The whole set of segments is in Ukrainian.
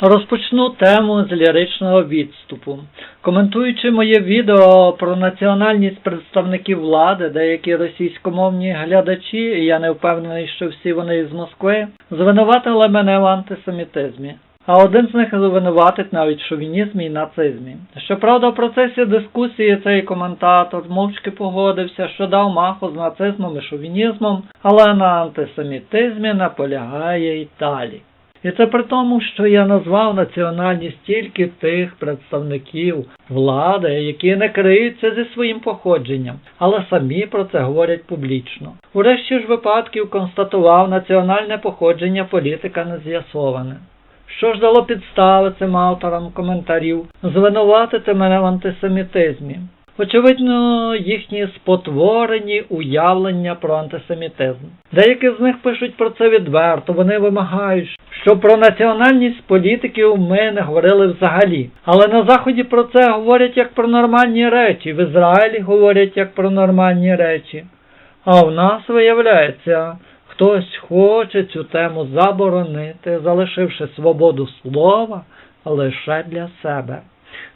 Розпочну тему з ліричного відступу. Коментуючи моє відео про національність представників влади, деякі російськомовні глядачі, і я не впевнений, що всі вони із Москви, звинуватили мене в антисемітизмі. А один з них звинуватить навіть шовінізмі і нацизмі. Щоправда, в процесі дискусії цей коментатор мовчки погодився, що дав маху з нацизмом і шовінізмом, але на антисемітизмі наполягає і далі. І це при тому, що я назвав національність тільки тих представників влади, які не криються зі своїм походженням, але самі про це говорять публічно. У решті ж випадків констатував національне походження політика не з'ясоване. Що ж дало підстави цим авторам коментарів звинуватити мене в антисемітизмі? Очевидно, їхні спотворені уявлення про антисемітизм. Деякі з них пишуть про це відверто. Вони вимагають, що про національність політиків ми не говорили взагалі. Але на Заході про це говорять як про нормальні речі, в Ізраїлі говорять як про нормальні речі. А в нас виявляється, хтось хоче цю тему заборонити, залишивши свободу слова лише для себе.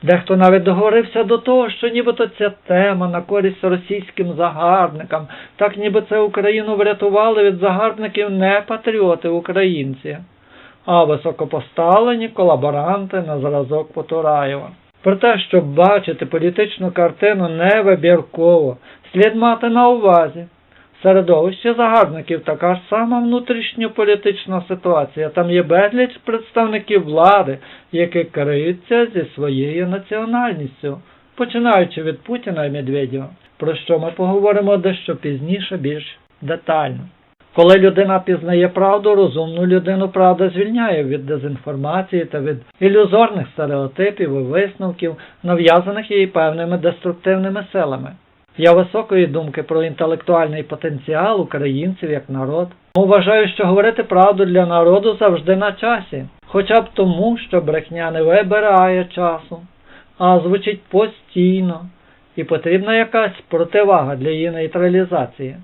Дехто навіть договорився до того, що нібито ця тема на користь російським загарбникам, так ніби це Україну врятували від загарбників не патріоти українці, а високопоставлені колаборанти на зразок Потураєва. Про те, щоб бачити політичну картину невибірково, слід мати на увазі. Середовище загарбників така ж сама внутрішньополітична ситуація. Там є безліч представників влади, які криються зі своєю національністю, починаючи від Путіна і Медведєва, про що ми поговоримо дещо пізніше більш детально. Коли людина пізнає правду, розумну людину правда звільняє від дезінформації та від ілюзорних стереотипів і висновків, нав'язаних їй певними деструктивними силами. Я високої думки про інтелектуальний потенціал українців як народ. Тому Вважаю, що говорити правду для народу завжди на часі, хоча б тому, що брехня не вибирає часу, а звучить постійно, і потрібна якась противага для її нейтралізації.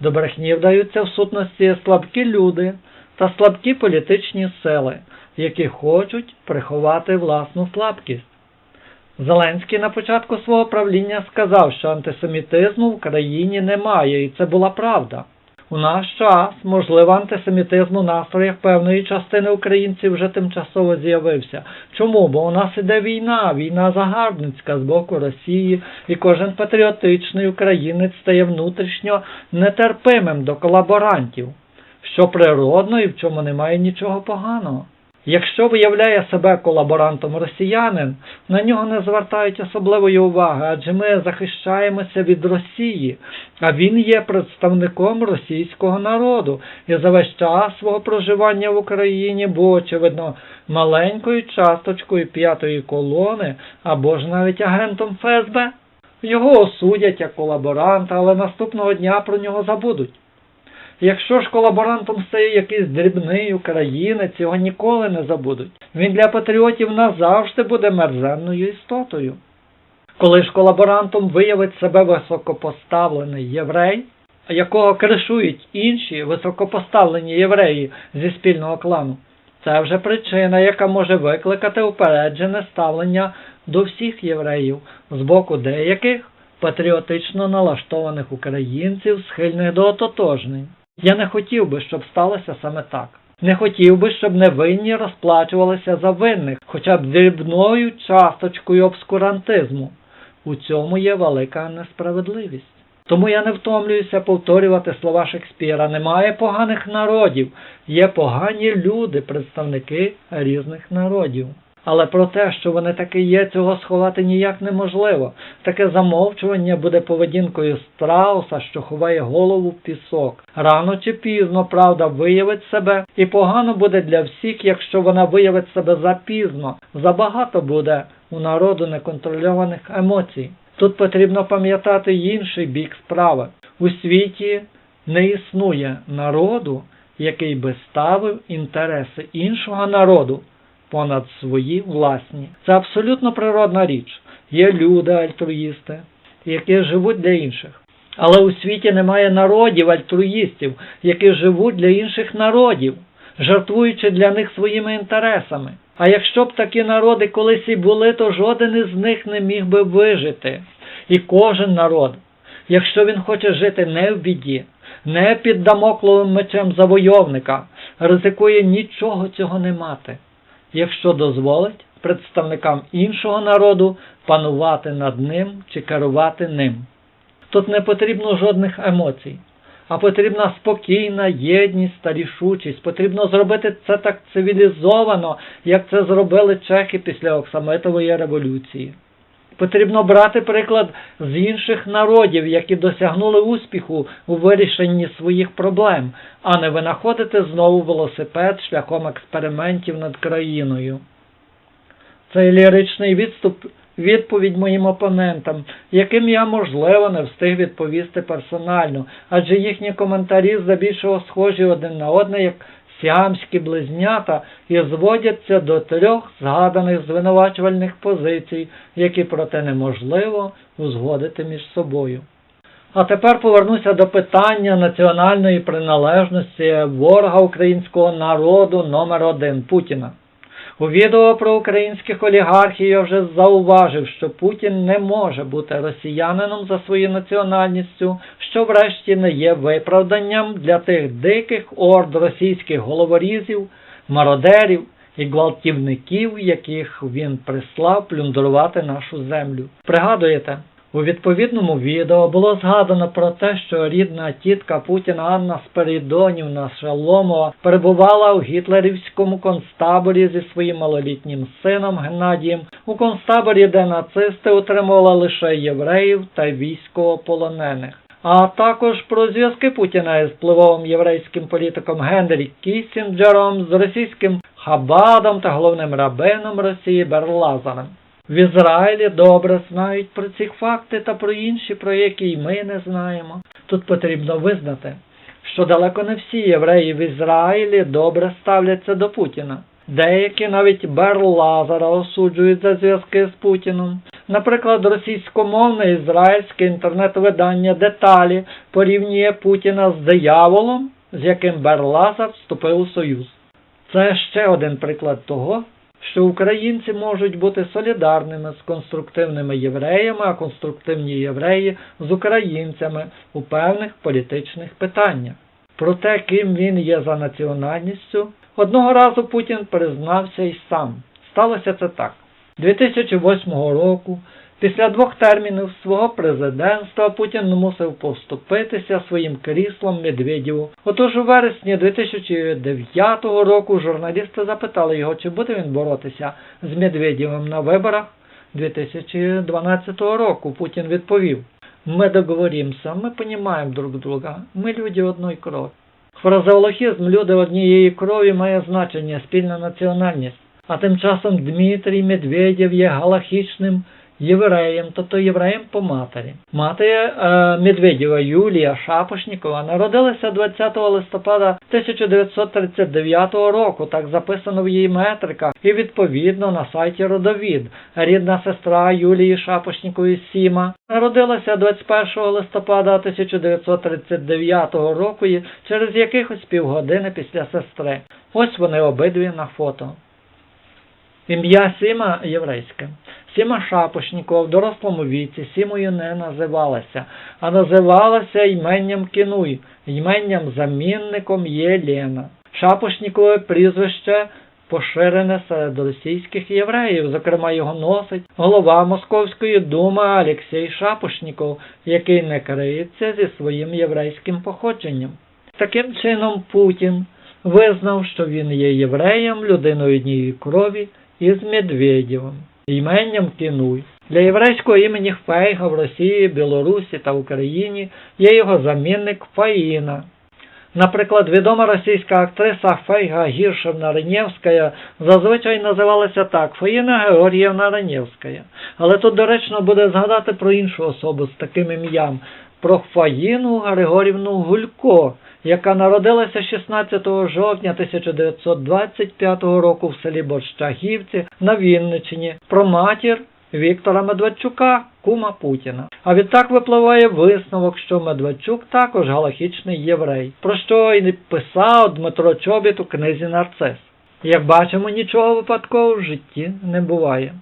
До брехні вдаються в сутності слабкі люди та слабкі політичні сили, які хочуть приховати власну слабкість. Зеленський на початку свого правління сказав, що антисемітизму в країні немає, і це була правда. У наш час, можливо, антисемітизм у настроях певної частини українців вже тимчасово з'явився. Чому? Бо у нас іде війна, війна загарбницька з боку Росії, і кожен патріотичний українець стає внутрішньо нетерпимим до колаборантів, що природно і в чому немає нічого поганого. Якщо виявляє себе колаборантом росіянин, на нього не звертають особливої уваги, адже ми захищаємося від Росії, а він є представником російського народу і за весь час свого проживання в Україні був, очевидно, маленькою часточкою п'ятої колони або ж навіть агентом ФСБ. Його осудять як колаборанта, але наступного дня про нього забудуть. Якщо ж колаборантом стає якийсь дрібний українець, його ніколи не забудуть. Він для патріотів назавжди буде мерзенною істотою. Коли ж колаборантом виявить себе високопоставлений єврей, якого кришують інші високопоставлені євреї зі спільного клану, це вже причина, яка може викликати упереджене ставлення до всіх євреїв з боку деяких патріотично налаштованих українців, схильних до ототожнень. Я не хотів би, щоб сталося саме так. Не хотів би, щоб невинні розплачувалися за винних, хоча б дрібною часточкою обскурантизму. У цьому є велика несправедливість. Тому я не втомлююся повторювати слова Шекспіра. Немає поганих народів, є погані люди, представники різних народів. Але про те, що вони таки є, цього сховати ніяк неможливо. Таке замовчування буде поведінкою страуса, що ховає голову в пісок. Рано чи пізно правда виявить себе, і погано буде для всіх, якщо вона виявить себе запізно. Забагато буде у народу неконтрольованих емоцій. Тут потрібно пам'ятати інший бік справи. У світі не існує народу, який би ставив інтереси іншого народу понад свої власні. Це абсолютно природна річ. Є люди альтруїсти, які живуть для інших. Але у світі немає народів альтруїстів, які живуть для інших народів. жертвуючи для них своїми інтересами. А якщо б такі народи колись і були, то жоден із них не міг би вижити. І кожен народ, якщо він хоче жити не в біді, не під дамокловим мечем завойовника, ризикує нічого цього не мати, якщо дозволить представникам іншого народу панувати над ним чи керувати ним. Тут не потрібно жодних емоцій, а потрібна спокійна єдність та рішучість. Потрібно зробити це так цивілізовано, як це зробили чехи після Оксамитової революції. Потрібно брати приклад з інших народів, які досягнули успіху у вирішенні своїх проблем, а не винаходити знову велосипед шляхом експериментів над країною. Цей ліричний відступ відповідь моїм опонентам, яким я, можливо, не встиг відповісти персонально, адже їхні коментарі здебільшого схожі один на одне, як сіамські близнята, і зводяться до трьох згаданих звинувачувальних позицій, які проте неможливо узгодити між собою. А тепер повернуся до питання національної приналежності ворога українського народу номер один Путіна. У відео про українських олігархів я вже зауважив, що Путін не може бути росіянином за своєю національністю, що врешті не є виправданням для тих диких орд російських головорізів, мародерів і гвалтівників, яких він прислав плюндрувати нашу землю. Пригадуєте? У відповідному відео було згадано про те, що рідна тітка Путіна Анна Спирідонівна Шаломова перебувала у гітлерівському концтаборі зі своїм малолітнім сином Геннадієм, у концтаборі, де нацисти утримували лише євреїв та військовополонених. А також про зв'язки Путіна із впливовим єврейським політиком Генрі Кіссінджером, з російським Хабадом та головним рабином Росії Берлазарем. В Ізраїлі добре знають про ці факти та про інші, про які й ми не знаємо. Тут потрібно визнати, що далеко не всі євреї в Ізраїлі добре ставляться до Путіна. Деякі навіть Берлазара осуджують за зв'язки з Путіном. Наприклад, російськомовне ізраїльське інтернет-видання Деталі порівнює Путіна з дияволом, з яким Берлазар вступив у союз. Це ще один приклад того, що українці можуть бути солідарними з конструктивними євреями, а конструктивні євреї з українцями у певних політичних питаннях. Про те, ким він є за національністю, одного разу Путін признався й сам. Сталося це так. 2008 року, після двох термінів свого президентства, Путін мусив поступитися своїм кріслом Медведєву. Отож у вересні 2009 року журналісти запитали його, чи буде він боротися з Медведєвим на виборах 2012 року. Путін відповів: Ми договоримося, ми розуміємо друг друга, ми люди одної крові. Фразеологізм люди однієї крові має значення спільна національність. А тим часом Дмитрій Медведєв є галахічним євреєм, тобто євреєм по матері. Мати е, Медведєва Юлія Шапошнікова народилася 20 листопада 1939 року, так записано в її метриках, і відповідно на сайті Родовід. Рідна сестра Юлії Шапошнікової Сіма народилася 21 листопада 1939 року через якихось півгодини після сестри. Ось вони обидві на фото. Ім'я Сіма єврейське. Сіма Шапошнікова в дорослому віці Сімою не називалася, а називалася іменням Кінуй, іменням замінником Єлена. Шапошнікове прізвище поширене серед російських євреїв, зокрема його носить голова Московської думи Алексій Шапошніков, який не криється зі своїм єврейським походженням. Таким чином Путін визнав, що він є євреєм, людиною однієї крові із Медведєвим, іменням Кінуй. Для єврейського імені Фейга в Росії, Білорусі та Україні є його замінник Фаїна. Наприклад, відома російська актриса Фейга Гіршевна Ренєвська зазвичай називалася так Фаїна Георгіївна Ренєвська. Але тут доречно буде згадати про іншу особу з таким ім'ям, про Фаїну Григорівну Гулько, яка народилася 16 жовтня 1925 року в селі Борщагівці на Вінниччині, про матір Віктора Медведчука, кума Путіна. А відтак випливає висновок, що Медведчук також галахічний єврей, про що і писав Дмитро Чобіт у книзі Нарцис. Як бачимо, нічого випадкового в житті не буває.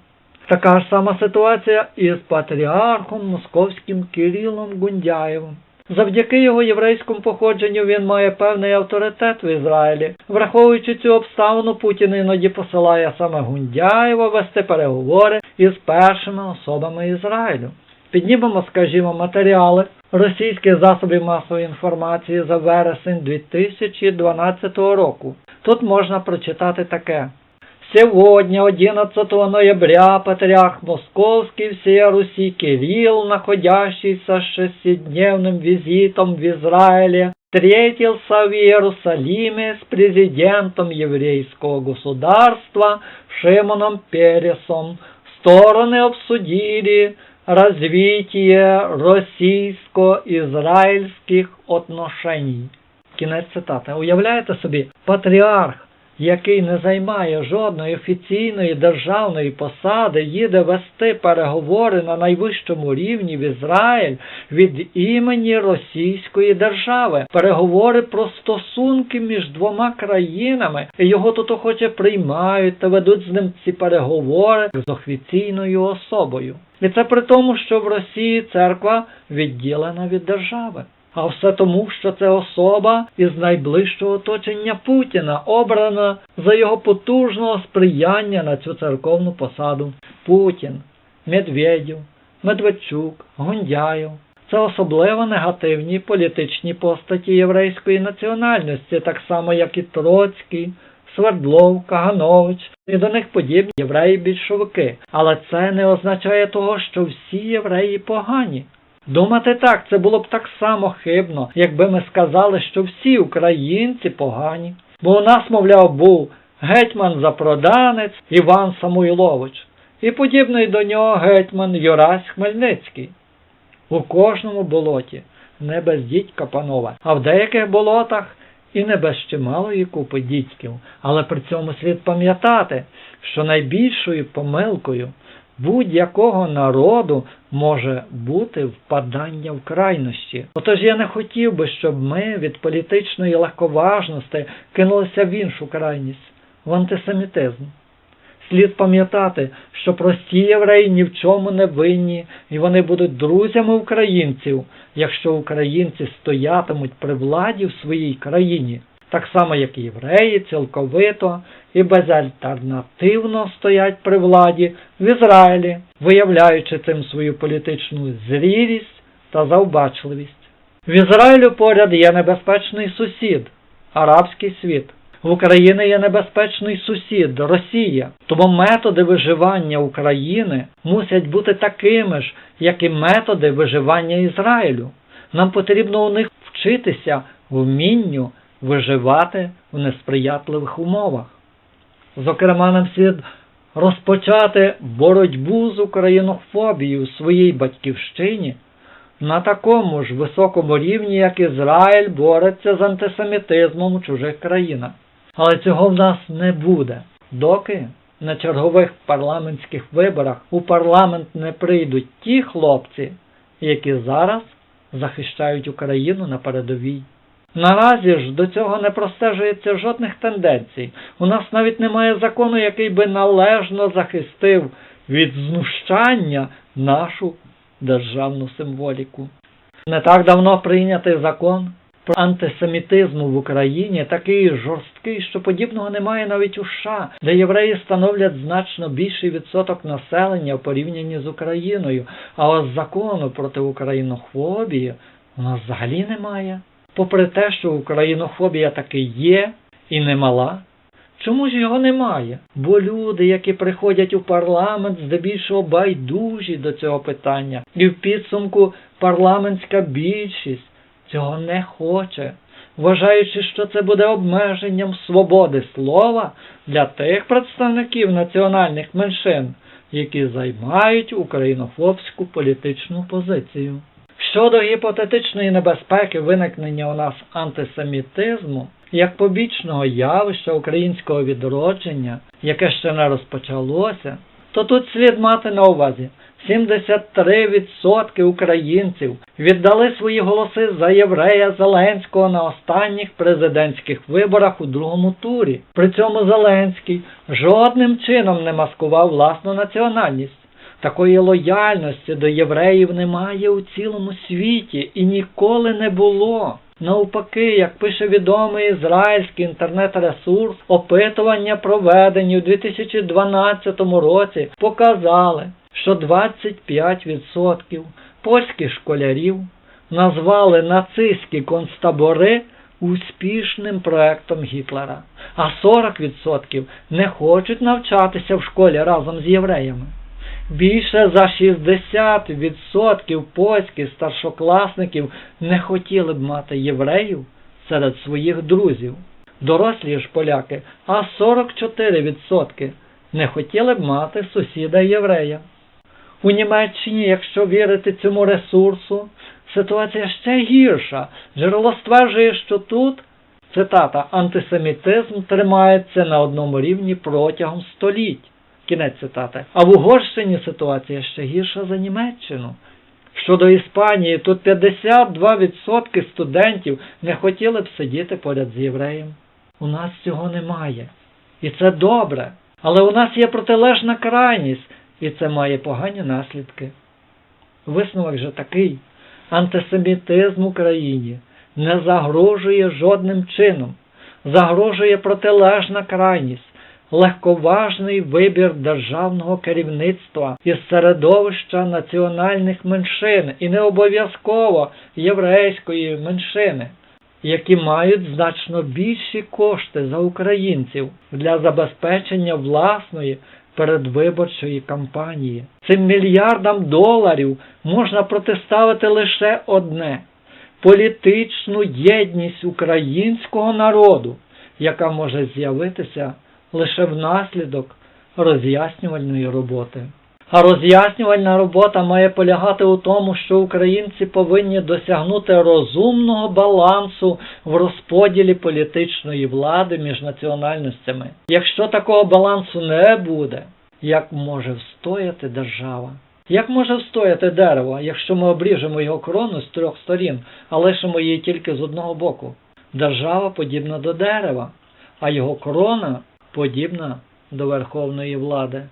Така ж сама ситуація із патріархом московським Кирилом Гундяєвим. Завдяки його єврейському походженню він має певний авторитет в Ізраїлі. Враховуючи цю обставину, Путін іноді посилає саме Гундяєва вести переговори із першими особами Ізраїлю. Піднімемо, скажімо, матеріали російських засобів масової інформації за вересень 2012 року. Тут можна прочитати таке. Сегодня, 11 ноября, патриарх Московский всея Руси Кирилл, находящийся с шестидневным визитом в Израиле, встретился в Иерусалиме с президентом еврейского государства Шимоном Пересом. Стороны обсудили развитие російсько-ізраїльських отношеній. Кінець цитати. Уявляєте собі, патріарх Який не займає жодної офіційної державної посади, їде вести переговори на найвищому рівні в Ізраїль від імені Російської держави, переговори про стосунки між двома країнами. І Його тут охоче приймають та ведуть з ним ці переговори з офіційною особою. І це при тому, що в Росії церква відділена від держави. А все тому, що це особа із найближчого оточення Путіна, обрана за його потужного сприяння на цю церковну посаду. Путін, Медведєв, Медведчук, Гундяєв. Це особливо негативні політичні постаті єврейської національності, так само як і Троцький, Свердлов, Каганович і до них подібні євреї-більшовики. Але це не означає того, що всі євреї погані. Думати так, це було б так само хибно, якби ми сказали, що всі українці погані. Бо у нас, мовляв, був гетьман запроданець Іван Самуйлович і подібний до нього гетьман Юрась Хмельницький. У кожному болоті не без дідька панова, а в деяких болотах і не без чималої купи дідьків. Але при цьому слід пам'ятати, що найбільшою помилкою будь-якого народу може бути впадання в крайності. Отож я не хотів би, щоб ми від політичної легковажності кинулися в іншу крайність, в антисемітизм. Слід пам'ятати, що прості євреї ні в чому не винні, і вони будуть друзями українців, якщо українці стоятимуть при владі в своїй країні так само як євреї, цілковито і безальтернативно стоять при владі в Ізраїлі, виявляючи цим свою політичну зрілість та завбачливість. В Ізраїлю поряд є небезпечний сусід, арабський світ. В Україні є небезпечний сусід Росія, тому методи виживання України мусять бути такими ж, як і методи виживання Ізраїлю. Нам потрібно у них вчитися вмінню виживати в несприятливих умовах. Зокрема, нам слід розпочати боротьбу з українофобією у своїй батьківщині на такому ж високому рівні, як Ізраїль бореться з антисемітизмом у чужих країнах. Але цього в нас не буде, доки на чергових парламентських виборах у парламент не прийдуть ті хлопці, які зараз захищають Україну на передовій. Наразі ж до цього не простежується жодних тенденцій. У нас навіть немає закону, який би належно захистив від знущання нашу державну символіку. Не так давно прийнятий закон про антисемітизм в Україні такий жорсткий, що подібного немає навіть у США, де євреї становлять значно більший відсоток населення в порівнянні з Україною, а ось закону проти українофобії у нас взагалі немає попри те, що українофобія таки є і немала. Чому ж його немає? Бо люди, які приходять у парламент, здебільшого байдужі до цього питання, і в підсумку парламентська більшість цього не хоче, вважаючи, що це буде обмеженням свободи слова для тих представників національних меншин, які займають українофобську політичну позицію. Щодо гіпотетичної небезпеки виникнення у нас антисемітизму як побічного явища українського відродження, яке ще не розпочалося, то тут слід мати на увазі. 73% українців віддали свої голоси за єврея Зеленського на останніх президентських виборах у другому турі. При цьому Зеленський жодним чином не маскував власну національність. Такої лояльності до євреїв немає у цілому світі і ніколи не було. Навпаки, як пише відомий ізраїльський інтернет-ресурс, опитування, проведені у 2012 році, показали, що 25% польських школярів назвали нацистські концтабори успішним проектом Гітлера, а 40% не хочуть навчатися в школі разом з євреями. Більше за 60% польських старшокласників не хотіли б мати євреїв серед своїх друзів. Дорослі ж поляки, а 44% не хотіли б мати сусіда єврея. У Німеччині, якщо вірити цьому ресурсу, ситуація ще гірша. Джерело стверджує, що тут, цитата, антисемітизм тримається на одному рівні протягом століть. Кінець цитати. А в Угорщині ситуація ще гірша за Німеччину. Щодо Іспанії, тут 52% студентів не хотіли б сидіти поряд з євреєм. У нас цього немає. І це добре. Але у нас є протилежна крайність, і це має погані наслідки. Висновок же такий. Антисемітизм в Україні не загрожує жодним чином. Загрожує протилежна крайність легковажний вибір державного керівництва із середовища національних меншин і не обов'язково єврейської меншини, які мають значно більші кошти за українців для забезпечення власної передвиборчої кампанії. Цим мільярдам доларів можна протиставити лише одне політичну єдність українського народу, яка може з'явитися лише внаслідок роз'яснювальної роботи. А роз'яснювальна робота має полягати у тому, що українці повинні досягнути розумного балансу в розподілі політичної влади між національностями. Якщо такого балансу не буде, як може встояти держава? Як може встояти дерево, якщо ми обріжемо його крону з трьох сторін, а лишимо її тільки з одного боку? Держава подібна до дерева, а його крона подібна до верховної влади.